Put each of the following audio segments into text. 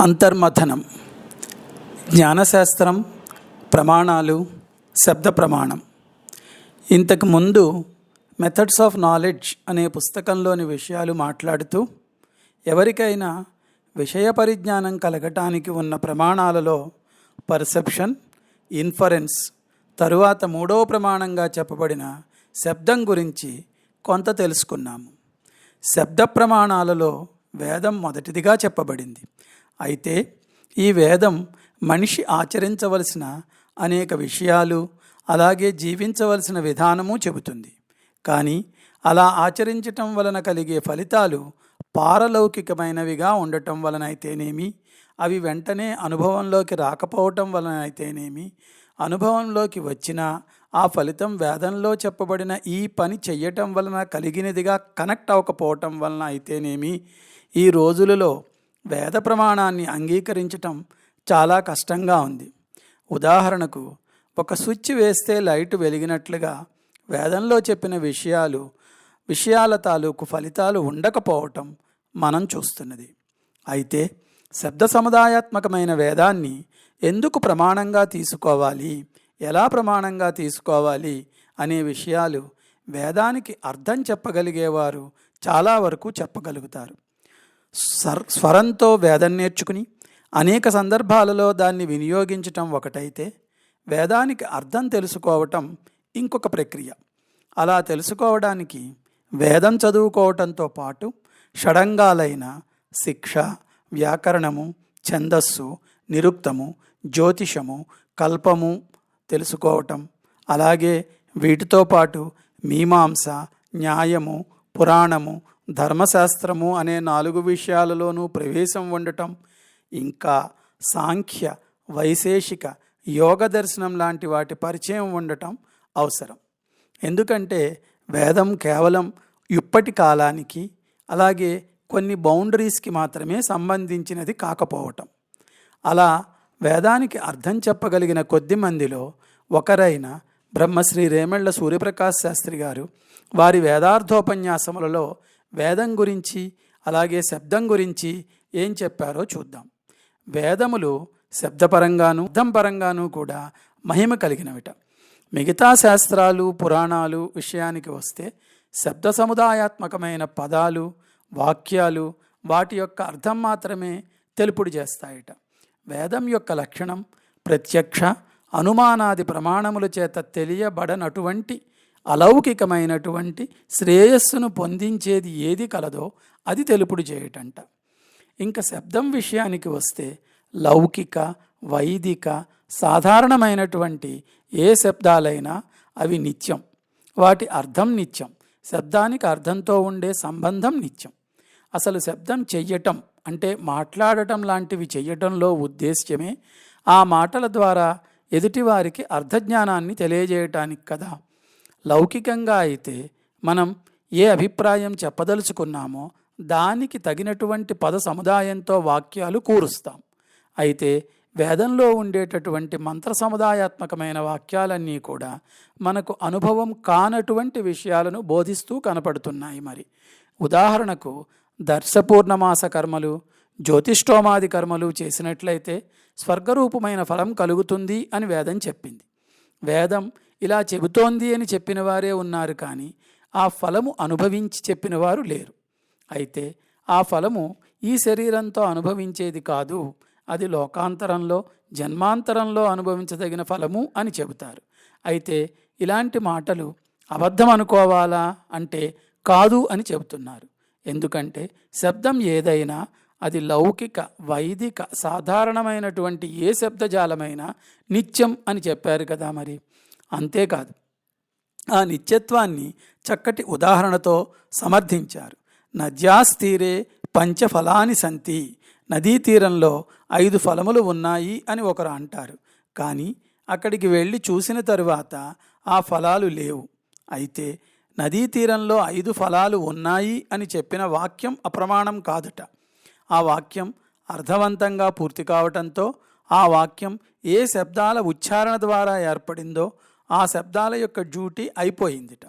అంతర్మథనం. జ్ఞానశాస్త్రం ప్రమాణాలు శబ్ద ప్రమాణం. ఇంతకు ముందు మెథడ్స్ ఆఫ్ నాలెడ్జ్ అనే పుస్తకంలోని విషయాలు మాట్లాడుతూ ఎవరికైనా విషయ పరిజ్ఞానం కలగటానికి ఉన్న ప్రమాణాలలో పర్సెప్షన్ ఇన్ఫరెన్స్ తరువాత మూడవ ప్రమాణంగా చెప్పబడిన శబ్దం గురించి కొంత తెలుసుకున్నాము. శబ్ద ప్రమాణాలలో వేదం మొదటిదిగా చెప్పబడింది. అయితే ఈ వేదం మనిషి ఆచరించవలసిన అనేక విషయాలు అలాగే జీవించవలసిన విధానము చెబుతుంది. కానీ అలా ఆచరించటం వలన కలిగే ఫలితాలు పారలౌకికమైనవిగా ఉండటం వలన అయితేనేమి అవి వెంటనే అనుభవంలోకి రాకపోవటం వలన అయితేనేమి అనుభవంలోకి వచ్చిన ఆ ఫలితం వేదంలో చెప్పబడిన ఈ పని చెయ్యటం వలన కలిగినదిగా కనెక్ట్ అవ్వకపోవటం వలన అయితేనేమి ఈ రోజులలో వేద ప్రమాణాన్ని అంగీకరించటం చాలా కష్టంగా ఉంది. ఉదాహరణకు ఒక స్విచ్ వేస్తే లైట్ వెలిగినట్లుగా వేదంలో చెప్పిన విషయాలు విషయాల తాలూకు ఫలితాలు ఉండకపోవటం మనం చూస్తున్నది. అయితే శబ్ద సముదాయాత్మకమైన వేదాన్ని ఎందుకు ప్రమాణంగా తీసుకోవాలి ఎలా ప్రమాణంగా తీసుకోవాలి అనే విషయాలు వేదానికి అర్థం చెప్పగలిగేవారు చాలా వరకు చెప్పగలుగుతారు. సర్ స్వరంతో వేదం నేర్చుకుని అనేక సందర్భాలలో దాన్ని వినియోగించటం ఒకటైతే వేదానికి అర్థం తెలుసుకోవటం ఇంకొక ప్రక్రియ. అలా తెలుసుకోవడానికి వేదం చదువుకోవటంతో పాటు షడంగాలైన శిక్ష వ్యాకరణము ఛందస్సు నిరుక్తము జ్యోతిషము కల్పము తెలుసుకోవటం. అలాగే వీటితో పాటు మీమాంస న్యాయము పురాణము ధర్మశాస్త్రము అనే నాలుగు విషయాలలోనూ ప్రవేశం ఉండటం ఇంకా సాంఖ్య వైశేషిక యోగ దర్శనం లాంటి వాటి పరిచయం ఉండటం అవసరం. ఎందుకంటే వేదం కేవలం ఇప్పటి కాలానికి అలాగే కొన్ని బౌండరీస్కి మాత్రమే సంబంధించినది కాకపోవటం. అలా వేదానికి అర్థం చెప్పగలిగిన కొద్ది మందిలో ఒకరైన బ్రహ్మశ్రీ రేమళ్ళ సూర్యప్రకాశ్ శాస్త్రి గారు వారి వేదార్థోపన్యాసములలో వేదం గురించి అలాగే శబ్దం గురించి ఏం చెప్పారో చూద్దాం. వేదములు శబ్దపరంగాను అర్థం పరంగాను కూడా మహిమ కలిగినవిట. మిగతా శాస్త్రాలు పురాణాలు విషయానికి వస్తే శబ్ద సముదాయాత్మకమైన పదాలు వాక్యాలు వాటి యొక్క అర్థం మాత్రమే తెలుపుడు చేస్తాయిట. వేదం యొక్క లక్షణం ప్రత్యక్ష అనుమానాది ప్రమాణముల చేత తెలియబడనటువంటి అలౌకికమైనటువంటి శ్రేయస్సును పొందించేది ఏది కలదో అది తెలుపుడు చేయటంట. ఇంకా శబ్దం విషయానికి వస్తే లౌకిక వైదిక సాధారణమైనటువంటి ఏ శబ్దాలైనా అవి నిత్యం. వాటి అర్థం నిత్యం. శబ్దానికి అర్థంతో ఉండే సంబంధం నిత్యం. అసలు శబ్దం చెయ్యటం అంటే మాట్లాడటం లాంటివి చెయ్యటంలో ఉద్దేశ్యమే ఆ మాటల ద్వారా ఎదుటివారికి అర్థజ్ఞానాన్ని తెలియజేయటానికి కదా. లౌకికంగా అయితే మనం ఏ అభిప్రాయం చెప్పదలుచుకున్నామో దానికి తగినటువంటి పద సముదాయంతో వాక్యాలు కూరుస్తాం. అయితే వేదంలో ఉండేటటువంటి మంత్ర సముదాయాత్మకమైన వాక్యాలన్నీ కూడా మనకు అనుభవం కానటువంటి విషయాలను బోధిస్తూ కనపడుతున్నాయి మరి. ఉదాహరణకు దర్శపూర్ణమాస కర్మలు జ్యోతిష్టోమాది కర్మలు చేసినట్లయితే స్వర్గరూపమైన ఫలం కలుగుతుంది అని వేదం చెప్పింది. వేదం ఇలా చెబుతోంది అని చెప్పిన వారే ఉన్నారు కానీ ఆ ఫలము అనుభవించి చెప్పిన వారు లేరు. అయితే ఆ ఫలము ఈ శరీరంతో అనుభవించేది కాదు అది లోకాంతరంలో జన్మాంతరంలో అనుభవించదగిన ఫలము అని చెబుతారు. అయితే ఇలాంటి మాటలు అబద్ధం అనుకోవాలా అంటే కాదు అని చెబుతున్నారు. ఎందుకంటే శబ్దం ఏదైనా అది లౌకిక వైదిక సాధారణమైనటువంటి ఏ శబ్దజాలమైనా నిత్యం అని చెప్పారు కదా మరి. అంతేకాదు. ఆ నిత్యత్వాన్ని చక్కటి ఉదాహరణతో సమర్థించారు. నద్యాస్తీరే పంచఫలాని సంతి నదీ తీరంలో ఐదు ఫలములు ఉన్నాయి అని ఒకరు అంటారు. కానీ అక్కడికి వెళ్ళి చూసిన తరువాత ఆ ఫలాలు లేవు. అయితే నదీ తీరంలో ఐదు ఫలాలు ఉన్నాయి అని చెప్పిన వాక్యం అప్రమాణం కాదుట. ఆ వాక్యం అర్థవంతంగా పూర్తి కావటంతో ఆ వాక్యం ఏ శబ్దాల ఉచ్చారణ ద్వారా ఏర్పడిందో ఆ శబ్దాల యొక్క డ్యూటీ అయిపోయిందిట.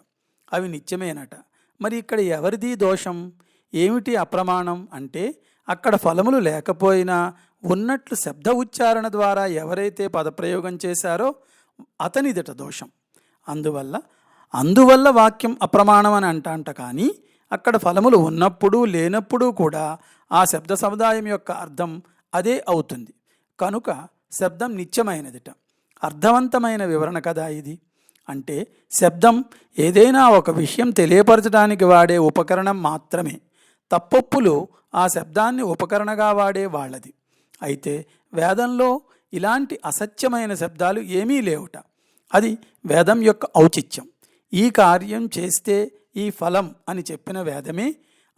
అవి నిత్యమేనట. మరి ఇక్కడ ఎవరిది దోషం? ఏమిటి అప్రమాణం? అంటే అక్కడ ఫలములు లేకపోయినా ఉన్నట్లు శబ్ద ఉచ్చారణ ద్వారా ఎవరైతే పదప్రయోగం చేశారో అతనిదిట దోషం. అందువల్ల అందువల్ల వాక్యం అప్రమాణం అని అంటాంట కానీ అక్కడ ఫలములు ఉన్నప్పుడు లేనప్పుడు కూడా ఆ శబ్ద సముదాయం యొక్క అర్థం అదే అవుతుంది. కనుక శబ్దం నిత్యమైనదిట. అర్థవంతమైన వివరణ కదా ఇది. అంటే శబ్దం ఏదైనా ఒక విషయం తెలియపరచడానికి వాడే ఉపకరణం మాత్రమే. తప్పొప్పులు ఆ శబ్దాన్ని ఉపకరణగా వాడే వాళ్ళది. అయితే వేదంలో ఇలాంటి అసత్యమైన శబ్దాలు ఏమీ లేవుట. అది వేదం యొక్క ఔచిత్యం. ఈ కార్యం చేస్తే ఈ ఫలం అని చెప్పిన వేదమే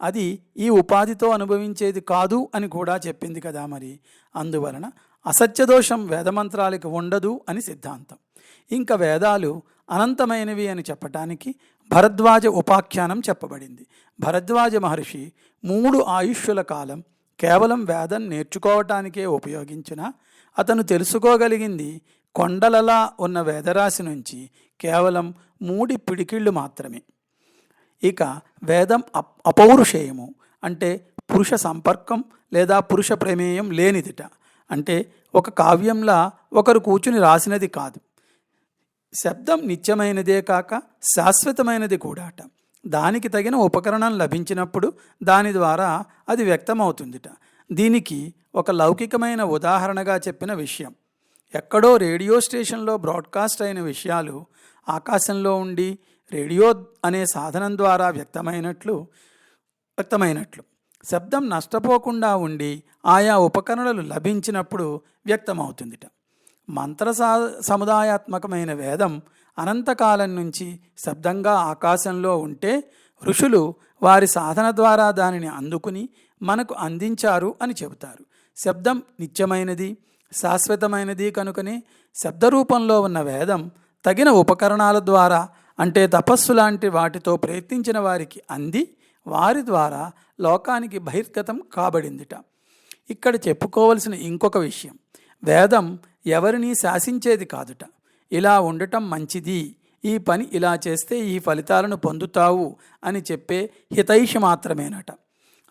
అది ఈ ఉపాధితో అనుభవించేది కాదు అని కూడా చెప్పింది కదా మరి. అందువలన అసత్యదోషం వేదమంత్రాలకు ఉండదు అని సిద్ధాంతం. ఇంకా వేదాలు అనంతమైనవి అని చెప్పటానికి భరద్వాజ ఉపాఖ్యానం చెప్పబడింది. భరద్వాజ మహర్షి మూడు ఆయుష్యుల కాలం కేవలం వేదం నేర్చుకోవటానికే ఉపయోగించిన అతను తెలుసుకోగలిగింది కొండలలా ఉన్న వేదరాశి నుంచి కేవలం మూడి పిడికిళ్ళు మాత్రమే. ఇక వేదం అప్ అపౌరుషేయము అంటే పురుష సంపర్కం లేదా పురుష ప్రమేయం లేనిదిట. అంటే ఒక కావ్యంలా ఒకరు కూర్చుని రాసినది కాదు. శబ్దం నిత్యమైనదే కాక శాశ్వతమైనది కూడాట. దానికి తగిన ఉపకరణం లభించినప్పుడు దాని ద్వారా అది వ్యక్తమవుతుందిట. దీనికి ఒక లౌకికమైన ఉదాహరణగా చెప్పిన విషయం. ఎక్కడో రేడియో స్టేషన్లో బ్రాడ్కాస్ట్ అయిన విషయాలు ఆకాశంలో ఉండి రేడియో అనే సాధనం ద్వారా వ్యక్తమైనట్లు వ్యక్తమైనట్లు. శబ్దం నష్టపోకుండా ఉండి ఆయా ఉపకరణలు లభించినప్పుడు వ్యక్తమవుతుందిట. మంత్ర సా సముదాయాత్మకమైన వేదం అనంతకాలం నుంచి శబ్దంగా ఆకాశంలో ఉంటే ఋషులు వారి సాధన ద్వారా దానిని అందుకుని మనకు అందించారు అని చెబుతారు. శబ్దం నిత్యమైనది శాశ్వతమైనది కనుకనే శబ్దరూపంలో ఉన్న వేదం తగిన ఉపకరణాల ద్వారా అంటే తపస్సు లాంటి వాటితో ప్రయత్నించిన వారికి అంది వారి ద్వారా లోకానికి బహిర్గతం కాబడిందిట. ఇక్కడ చెప్పుకోవలసిన ఇంకొక విషయం. వేదం ఎవరిని శాసించేది కాదుట. ఇలా ఉండటం మంచిది. ఈ పని ఇలా చేస్తే ఈ ఫలితాలను పొందుతావు అని చెప్పే హితైష మాత్రమేనట.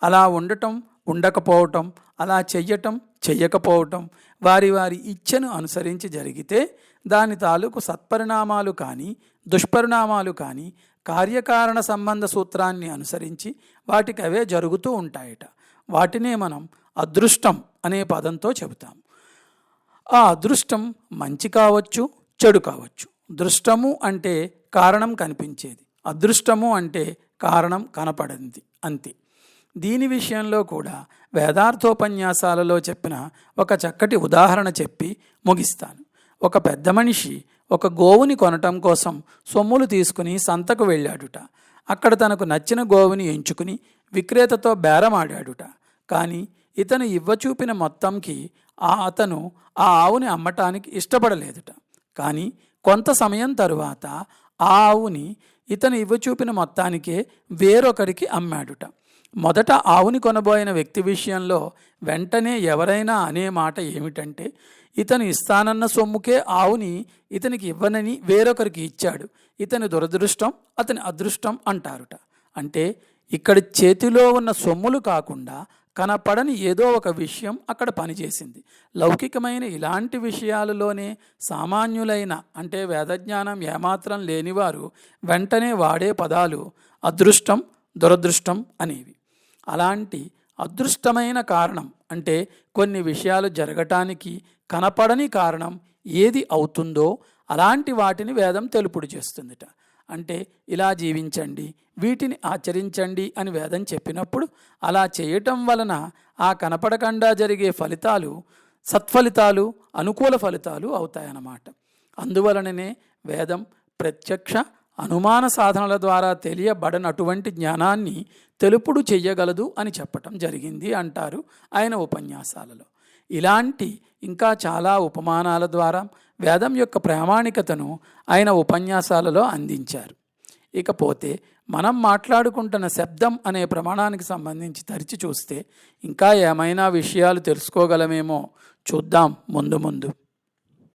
అలా ఉండటం ఉండకపోవటం అలా చెయ్యటం చెయ్యకపోవటం వారి వారి ఇచ్ఛను అనుసరించి జరిగితే దాని తాలూకు సత్పరిణామాలు కానీ దుష్పరిణామాలు కానీ కార్యకారణ సంబంధ సూత్రాన్ని అనుసరించి వాటికి అవే జరుగుతూ ఉంటాయట. వాటినే మనం అదృష్టం అనే పదంతో చెబుతాం. ఆ అదృష్టం మంచి కావచ్చు చెడు కావచ్చు. దృష్టము అంటే కారణం కనిపించేది. అదృష్టము అంటే కారణం కనపడింది అంతే. దీని విషయంలో కూడా వేదార్థోపన్యాసాలలో చెప్పిన ఒక చక్కటి ఉదాహరణ చెప్పి ముగిస్తాను. ఒక పెద్ద మనిషి ఒక గోవుని కొనటం కోసం సొమ్ములు తీసుకుని సంతకు వెళ్ళాడుట. అక్కడ తనకు నచ్చిన గోవుని ఎంచుకుని విక్రేతతో బేరమాడాడుట. కానీ ఇతను ఇవ్వచూపిన మొత్తంకి ఆ అతను ఆ ఆవుని అమ్మటానికి ఇష్టపడలేదుట. కానీ కొంత సమయం తరువాత ఆ ఆవుని ఇతను ఇవ్వచూపిన మొత్తానికే వేరొకరికి అమ్మాడుట. మొదట ఆవుని కొనబోయిన వ్యక్తి విషయంలో వెంటనే ఎవరైనా అనే మాట ఏమిటంటే ఇతను ఇస్తానన్న సొమ్ముకే ఆవుని ఇతనికి ఇవ్వనని వేరొకరికి ఇచ్చాడు. ఇతని దురదృష్టం అతని అదృష్టం అంటారుట. అంటే ఇక్కడ చేతిలో ఉన్న సొమ్ములు కాకుండా కనపడని ఏదో ఒక విషయం అక్కడ పనిచేసింది. లౌకికమైన ఇలాంటి విషయాలలోనే సామాన్యులైన అంటే వేదజ్ఞానం ఏమాత్రం లేనివారు వెంటనే వాడే పదాలు అదృష్టం దురదృష్టం అనేవి. అలాంటి అదృష్టమైన కారణం అంటే కొన్ని విషయాలు జరగటానికి కనపడని కారణం ఏది అవుతుందో అలాంటి వాటిని వేదం తెలుపుడు చేస్తుందిట. అంటే ఇలా జీవించండి వీటిని ఆచరించండి అని వేదం చెప్పినప్పుడు అలా చేయటం వలన ఆ కనపడకుండా జరిగే ఫలితాలు సత్ఫలితాలు అనుకూల ఫలితాలు అవుతాయన్నమాట. అందువలననే వేదం ప్రత్యక్ష అనుమాన సాధనల ద్వారా తెలియబడనటువంటి జ్ఞానాన్ని తెలుపుడు చెయ్యగలదు అని చెప్పటం జరిగింది అంటారు ఆయన ఉపన్యాసాలలో. ఇలాంటి ఇంకా చాలా ఉపమానాల ద్వారా వేదం యొక్క ప్రామాణికతను ఆయన ఉపన్యాసాలలో అందించారు. ఇకపోతే మనం మాట్లాడుకుంటున్న శబ్దం అనే ప్రమాణానికి సంబంధించి తరిచి చూస్తే ఇంకా ఏమైనా విషయాలు తెలుసుకోగలమేమో చూద్దాం ముందు ముందు.